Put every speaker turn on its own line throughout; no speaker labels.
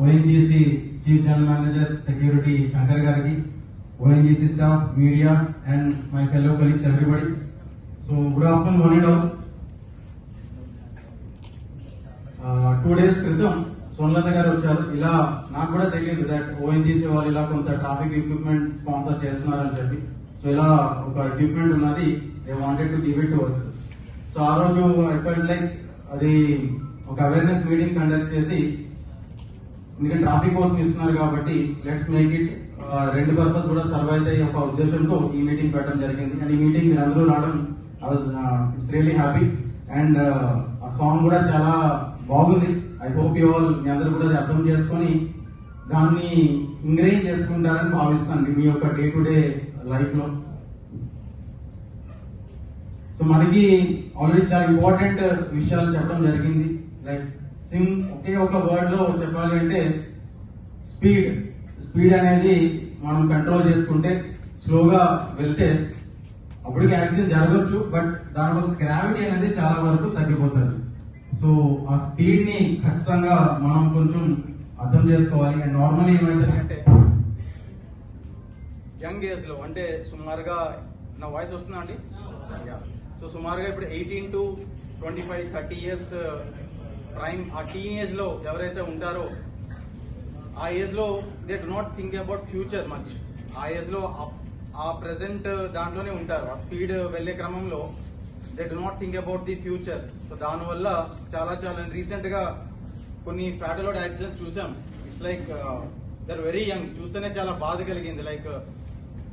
ONGC chief general manager security Shankar గారికి ONGC staff media and my fellow colleagues everybody so good afternoon one and all two days క్రితం సోన్లత గారు వచ్చారు. ఇలా నాకు కూడా తెలియదు దట్ ఓఎన్జీసీ వాళ్ళు ఇలా కొంత ట్రాఫిక్ ఎక్విప్మెంట్ స్పాన్సర్ చేస్తున్నారని చెప్పి. సో ఇలా ఒక ఎక్విప్మెంట్ ఉన్నది. They wanted to give it to us so ఆ రోజు ఐ ఫెల్ట్ లైక్ అది ఒక అవేర్నెస్ మీటింగ్ కండక్ట్ చేసి ఎందుకంటే ట్రాఫిక్ కోసం ఇస్తున్నారు కాబట్టి లెట్స్ మేక్ ఇట్ రెండు పర్పస్ కూడా సర్వ్ అవుతాయి ఒక ఉద్దేశంతో ఈ మీటింగ్ పెట్టడం జరిగింది. అండ్ ఈ మీటింగ్ మీరు అందరూ రావడం ఇట్స్ రియలీ హ్యాపీ అండ్ ఆ సాంగ్ కూడా చాలా బాగుంది. ఐ హోప్ యూ ఆల్ మీ అందరూ కూడా అది అర్థం చేసుకొని దాన్ని ఇంగ్రేజ్ చేసుకుంటారని భావిస్తాను మీ యొక్క డే టు డే లైఫ్లో సో మనకి ఆల్రెడీ చాలా ఇంపార్టెంట్ విషయాలు చెప్పడం జరిగింది. లైక్ సిమ్ ఒకే ఒక వర్డ్లో చెప్పాలి అంటే స్పీడ్. స్పీడ్ అనేది మనం కంట్రోల్ చేసుకుంటే స్లోగా వెళ్తే అప్పటికి యాక్సిడెంట్ జరగచ్చు బట్ దాని వల్ల గ్రావిటీ అనేది చాలా వరకు తగ్గిపోతుంది. సో ఆ స్పీడ్ని ఖచ్చితంగా మనం కొంచెం అర్థం చేసుకోవాలి. అండ్ నార్మల్లీ ఏమైందంటే యంగ్ ఏజ్లో అంటే సుమారుగా నా వాయిస్ వస్తుందా అండి? సో సుమారుగా ఇప్పుడు eighteen to twenty five thirty years prime ఆ టీన్లో ఎవరైతే ఉంటారో ఆ ఏజ్లో they do not think about future much ఆ ఏజ్లో ఆ- ప్రెసెంట్ దాంట్లోనే ఉంటారు. ఆ స్పీడ్ వెళ్ళే క్రమంలో they do not think about the future so దానివల్ల చాలా చాలా రీసెంట్గా కొన్ని ఫ్యాటలో యాక్సిడెంట్స్ చూసాం. It's like they're very young చూస్తేనే చాలా బాధ కలిగింది. లైక్ uh,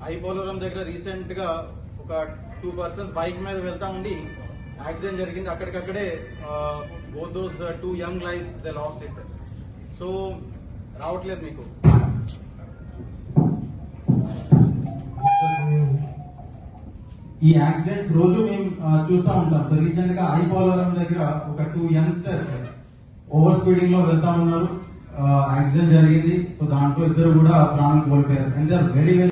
ఐపోలవరం దగ్గర రీసెంట్గా ఒక టూ పర్సన్స్ బైక్ మీద వెళ్తా ఉండి యాక్సిడెంట్ జరిగింది. అక్కడికక్కడే both those two young lifes they lost it so రావట్లేదు మీకు. ఈ యాక్సిడెంట్స్ రోజు మేము చూస్తా చూస్తూ ఉంటాం. రీసెంట్గా ఐపోలవరం దగ్గర ఒక టూ యంగ్స్టర్స్ ఓవర్ స్పీడింగ్లో వెళ్తా ఉన్నారు. యాక్సిడెంట్ జరిగింది. సో దాంట్లో ఇద్దరు కూడా ప్రాణం కోల్పోయారు. And they are very very